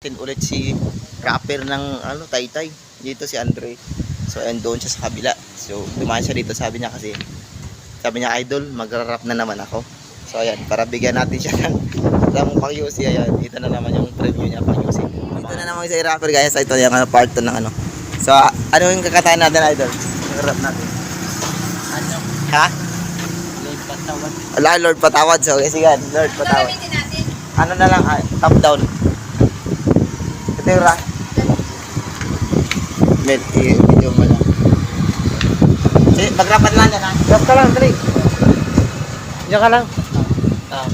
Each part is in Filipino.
natin ulit si rapper ng ano, Taytay. Dito si Andre. So, and doon siya sa kabila. So, dumaan siya dito. Sabi niya kasi, sabi niya, idol, magra-rap na naman ako. So, ayan, para bigyan natin siya ng, ng pang UC. Ayan, dito na naman yung preview niya pang UC. Dito na naman si rapper, guys. Ito yung ano, part 2 ng ano. So, a- ano yung kakatayin natin, idol? Yung rap natin. Ano? Ha? Lord Patawan. Wala, Lord Patawad. So, okay, sige, Lord Patawad. Ano na lang, ah, top down. Ito yung ra. Med, i-video mo lang. Sige, magrapan lang yan ha. Grab ka lang, dali. Diyan ka lang. Ah.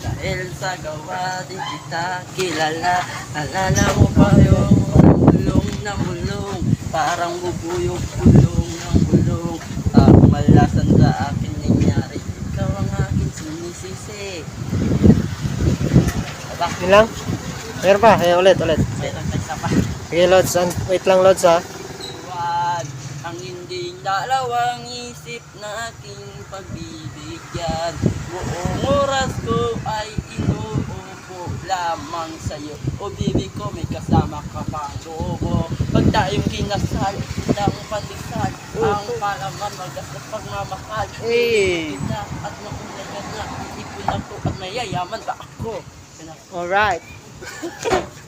Dahil sa gawa, di kita kilala. Alala mo pa yung mulong na mulong. Parang bubuyog bulong ng bulong. Ang malasan sa akin nangyari. Ikaw ang aking sinisisi. Aba, Yun lang? Meron pa? Ayan, ulit, ulit. meron pa. Sige, Lods. Wait lang, Lods, ha? Huwag ang hindi dalawang isip na aking pagbibigyan. Buong oras ko lamang sa'yo. O bibig ko may kasama ka pang loobo. Pag tayong kinasal, ng pandesal, ang palaman magastos pagmamahal. Hey! Kita at nauna ka na, iipon ako at mayayaman ba ako? Alright.